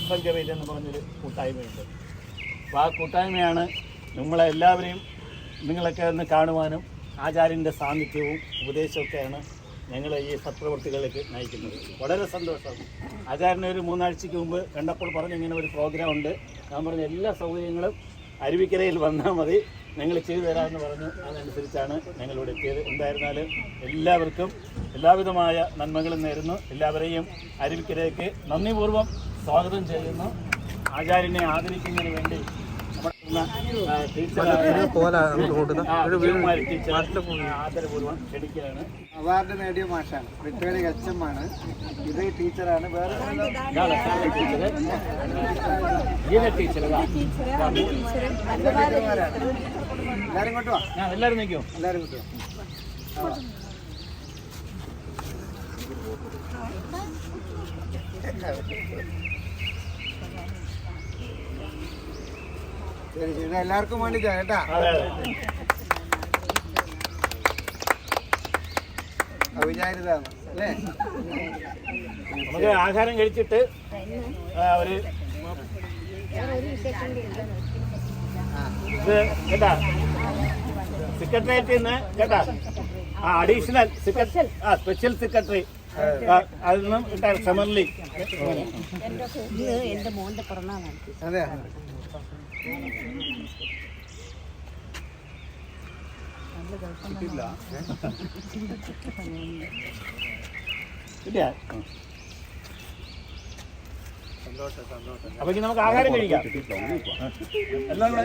സത്സംഗവേദി എന്ന് പറഞ്ഞൊരു കൂട്ടായ്മയുണ്ട്. അപ്പോൾ ആ കൂട്ടായ്മയാണ് നമ്മളെ എല്ലാവരെയും നിങ്ങളൊക്കെ ഒന്ന് കാണുവാനും ആചാര്യന്റെ സാന്നിധ്യവും ഉപദേശമൊക്കെയാണ് ഞങ്ങൾ ഈ സത്പ്രവൃത്തികളിലേക്ക് നയിക്കുന്നത്. വളരെ സന്തോഷം. ആചാര്യനെ ഒരു മൂന്നാഴ്ചയ്ക്ക് മുമ്പ് കണ്ടപ്പോൾ പറഞ്ഞു ഇങ്ങനെ ഒരു പ്രോഗ്രാം ഉണ്ട്. ഞാൻ പറഞ്ഞ എല്ലാ സൗകര്യങ്ങളും അരുവിക്കരയിൽ വന്നാൽ മതി. ഞങ്ങൾ ചെയ്തു തരാമെന്ന് പറഞ്ഞു അതനുസരിച്ചാണ് ഞങ്ങളിവിടെ എത്തിയത്. എന്തായിരുന്നാലും എല്ലാവർക്കും എല്ലാവിധമായ നന്മകളും നേരുന്നു. എല്ലാവരെയും അരുവിക്കരയ്ക്ക് നന്ദിപൂർവം സ്വാഗതം ചെയ്യുന്നു. ആചാര്യനെ ആദരിക്കുന്നതിന് വേണ്ടി അവാർഡ് നേടിയ മാഷാണ്. എം ആണ് ഇത് ടീച്ചറാണ്. വേറെ. എല്ലാരും ഇങ്ങോട്ട് വാ. ഞാൻ എല്ലാവരും നിൽക്കും. എല്ലാരും ഇങ്ങോട്ട് വാ. ശരി ശരി എല്ലാവർക്കും വേണ്ടിട്ടാ കേട്ടാ അവിചാരിതാണ് അല്ലേ? നമുക്ക് ആഹാരം കഴിച്ചിട്ട് ഒരു കേട്ടാ? സെക്രട്ടേറിയറ്റിൽ നിന്ന് കേട്ടാ? ആ അഡീഷണൽ സെക്രട്ടറി ആ സ്പെഷ്യൽ സെക്രട്ടറി എന്റെ മോന്റെ പിറന്നാളാണ് അതെ അപ്പൊ നമുക്ക് ആഹാരം കഴിക്കാം. എല്ലാം കൂടെ